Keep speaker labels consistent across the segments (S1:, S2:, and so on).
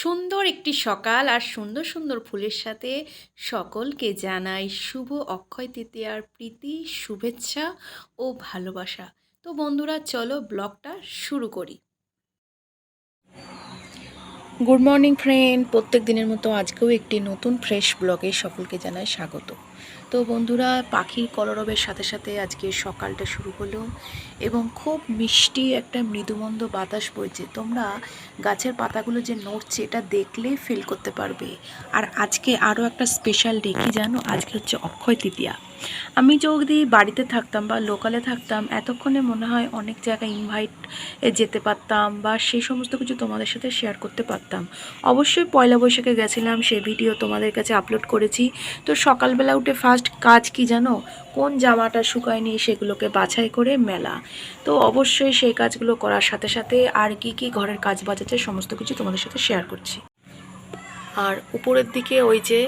S1: সুন্দর একটি সকাল আর সুন্দর সুন্দর ফুলের সাথে সকলকে জানাই শুভ অক্ষয় তৃতীয়ার প্রীতি, শুভেচ্ছা ও ভালোবাসা। তো বন্ধুরা, চলো ব্লগটা শুরু করি। গুড মর্নিং ফ্রেন্ড প্রত্যেক দিনের মতো আজকেও একটি নতুন ফ্রেশ ব্লগে সকলকে জানাই স্বাগত। তো বন্ধুরা, পাখির কলরবের সাথে সাথে আজকে সকালটা শুরু হলো এবং খুব মিষ্টি একটা মৃদুমন্দ বাতাস বইছে। তোমরা গাছের পাতাগুলো যে নড়ছে, এটা দেখলেই ফিল করতে পারবে। আর আজকে আরও একটা স্পেশাল ডে কি জানো? আজকে হচ্ছে অক্ষয় তৃতীয়া। আমি যদি বাড়িতে থাকতাম বা লোকালে থাকতাম, এতক্ষণে মনে হয় অনেক জায়গায় ইনভাইট যেতে পারতাম বা সেই সমস্ত কিছু তোমাদের সাথে শেয়ার করতে পারতাম। অবশ্যই পয়লা বৈশাখে গেছিলাম, সে ভিডিও তোমাদের কাছে আপলোড করেছি। তো সকালবেলা উঠে ফার্স্ট কাজ কি জানো? কোন জামাটা শুকায়নি সেগুলোকে বাছাই করে মেলা। তো অবশ্যই সেই কাজগুলো করার সাথে সাথে আর কি কি ঘরের কাজ বাজাচ্ছে সমস্ত কিছু তোমাদের সাথে শেয়ার করছি। আর উপরের দিকে ওই যে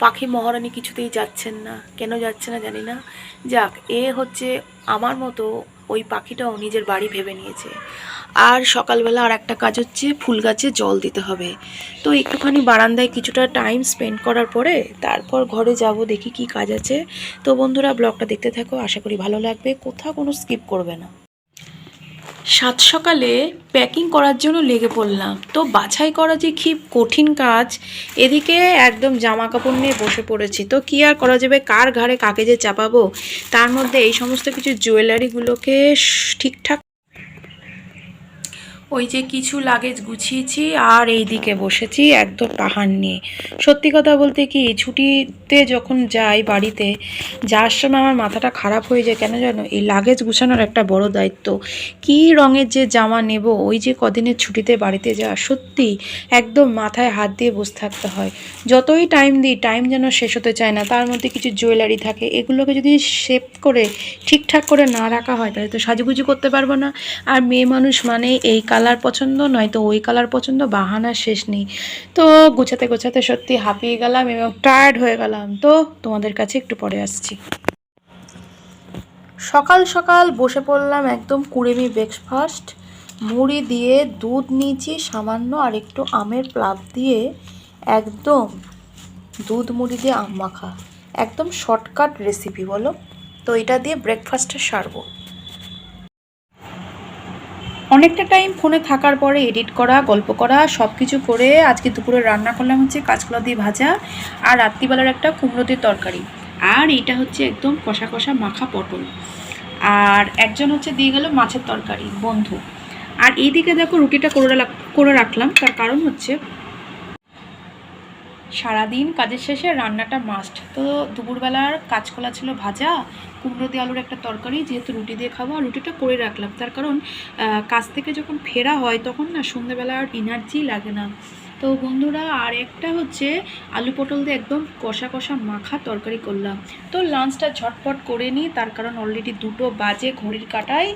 S1: পাখি মহারানী কিছুতেই যাচ্ছেন না। কেন যাচ্ছে না জানি না। যাক, এ হচ্ছে আমার মতো ওই পাখিটাও নিজের বাড়ি ভেবে নিয়েছে। আর সকালবেলা আর একটা কাজ হচ্ছে, ফুল গাছে জল দিতে হবে। তো একটুখানি বারান্দায় কিছুটা টাইম স্পেন্ড করার পরে তারপর ঘরে যাব, দেখি কি কাজ আছে। তো বন্ধুরা ব্লগটা দেখতে থাকো, আশা করি ভালো লাগবে। কোথাও কোনো স্কিপ করবে না। সাত সকালে প্যাকিং করার জন্য লেগে পড়লাম। তো বাছাই করা যে কি কঠিন কাজ, এদিকে একদম জামা কাপড় নিয়ে বসে পড়েছি। তো কি আর করা যাবে? কার ঘাড়ে কাকে যে চাপাবো? তার মধ্যে এই সমস্ত কিছু জুয়েলারিগুলোকে ঠিকঠাক ওই যে কিছু লাগেজ গুছিয়েছি আর এই দিকে বসেছি একদম পাহাড় নিয়ে। সত্যি কথা বলতে কি ছুটিতে যখন যাই বাড়িতে যাওয়ার সময় আমার মাথাটা খারাপ হয়ে যায়, কেন জানো? এই লাগেজ গুছানোর একটা বড় দায়িত্ব। কী রঙের যে জামা নেব, ওই যে কদিনের ছুটিতে বাড়িতে যাওয়া, সত্যি একদম মাথায় হাত দিয়ে বসে থাকতে হয়। যতই টাইম দিই টাইম যেন শেষ হতে চায় না, তার মধ্যে কিছু জুয়েলারি থাকে, এগুলোকে যদি শেপ করে, ঠিকঠাক করে না রাখা হয়, তাহলে তো সাজুগুজু করতে পারব না। আর মেয়ে মানুষ মানে এই কালার পছন্দ নয়তো ওই কালার পছন্দ বাহানা শেষ নেই। তো গোছাতে গোছাতে সত্যি হাঁপিয়ে গেলাম এবং টায়ার্ড হয়ে গেলাম। তো তোমাদের কাছে একটু পরে আসছি। সকাল সকাল বসে পড়লাম একদম কুড়েমি ব্রেকফাস্ট মুড়ি দিয়ে দুধ নিয়েছি, সামান্য আর একটু আমের প্লাব দিয়ে একদম দুধ মুড়ি দিয়ে আম মাখা। একদম শর্টকাট রেসিপি বলো। তো এটা দিয়ে ব্রেকফাস্টটা সারবো। অনেকটা টাইম ফোনে থাকার পরে এডিট করা, গল্প করা সব কিছু করে আজকে দুপুরে রান্না করলাম হচ্ছে কাঁচকলা দিয়ে ভাজা আর রাত্রিবেলার একটা কুমড়ো দিয়ে তরকারি। আর এটা হচ্ছে একদম কষা কষা মাখা পটল। আর একজন হচ্ছে দিয়ে গেল মাছের তরকারি, বন্ধু। আর এইদিকে দেখো রুটিটা করে রাখ- করে রাখলাম। তার কারণ হচ্ছে সারাদিন কাজের শেষে রান্নাটা মাস্ট তো দুপুরবেলার কাঁচকলা ছিল ভাজা, কুমড়ো দিয়ে আলুর একটা তরকারি, যেহেতু রুটি দিয়ে খাব, আর রুটিটা করে রাখলাম। তার কারণ কাজ থেকে যখন ফেরা হয়, তখন না সন্ধ্যেবেলা আর এনার্জি লাগে না। তো বন্ধুরা, আর একটা হচ্ছে, আলু পটল দিয়ে একদম কষা কষা মাখা তরকারি করলাম। তো লাঞ্চটা ঝটপট করে নিই, তার কারণ অলরেডি দুটো বাজে ঘড়ির কাটায়।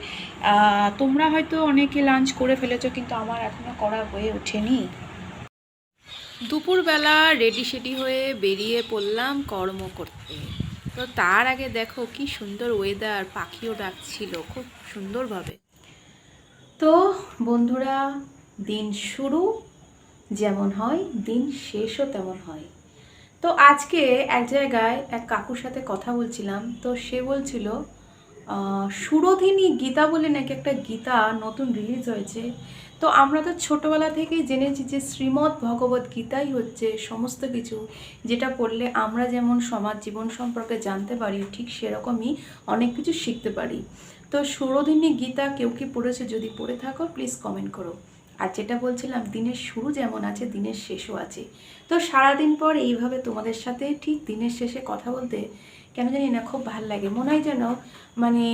S1: তোমরা হয়তো অনেকে লাঞ্চ করে ফেলেছো, কিন্তু আমার এখনও করা হয়ে ওঠেনি। দুপুরবেলা রেডি সেডি হয়ে বেরিয়ে পড়লাম কর্ম করতে। তো তার আগে দেখো কি সুন্দর ওয়েদার পাখিও ডাকছিল, খুব সুন্দরভাবে। তো বন্ধুরা, দিন শুরু, যেমন হয়, দিন শেষও তেমন হয়। তো আজকে এক জায়গায় এক কাকুর সাথে কথা বলছিলাম, তো সে বলছিল সুরধিনী গীতা বলে নাকি একটা গীতা নতুন রিলিজ হয়েছে। তো আমরা তো ছোটোবেলা থেকেই জেনেছি যে শ্রীমদ্ ভগবত গীতাই হচ্ছে সমস্ত কিছু, যেটা পড়লে আমরা যেমন সমাজ জীবন সম্পর্কে জানতে পারি, ঠিক সেরকমই অনেক কিছু শিখতে পারি। তো সুরধিনী গীতা কেউ কি পড়েছে যদি পড়ে থাকো প্লিজ কমেন্ট করো। আর যেটা বলছিলাম, দিনের শুরু যেমন আছে, দিনের শেষও আছে। তো সারাদিন পর এইভাবে তোমাদের সাথে ঠিক দিনের শেষে কথা বলতে কেন জানি না, খুব ভালো লাগে। মনে হয় যেন মানে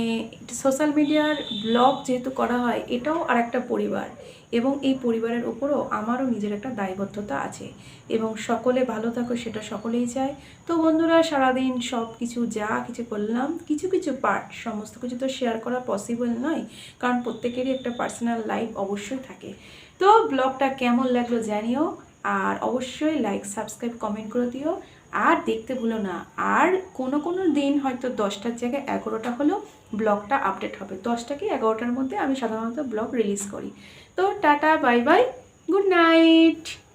S1: সোশ্যাল মিডিয়ার ব্লগ যেহেতু করা হয়, এটাও আর একটা পরিবার। এবং এই পরিবারের উপরও আমারও নিজের একটা দায়বদ্ধতা আছে। এবং সকলে ভালো থাকো, সেটা সকলেই চায়। তো বন্ধুরা, সারাদিন সব কিছু যা কিছু করলাম, কিছু কিছু পার্ট সমস্ত কিছু তো শেয়ার করা পসিবল নয়, কারণ প্রত্যেকেরই একটা পার্সোনাল লাইফ অবশ্যই থাকে। তো ব্লগটা কেমন লাগল জানিও, আর অবশ্যই লাইক সাবস্ক্রাইব কমেন্ট করে দিও। আর দেখতে ভুলো না। আর কোনো কোনো দিন হয়তো দশটার জায়গায় এগারোটা হলেও ব্লগটা আপডেট হবে। দশটা কি এগারোটার মধ্যে আমি সাধারণত ব্লগ রিলিজ করি। তো tata, bye bye, good night.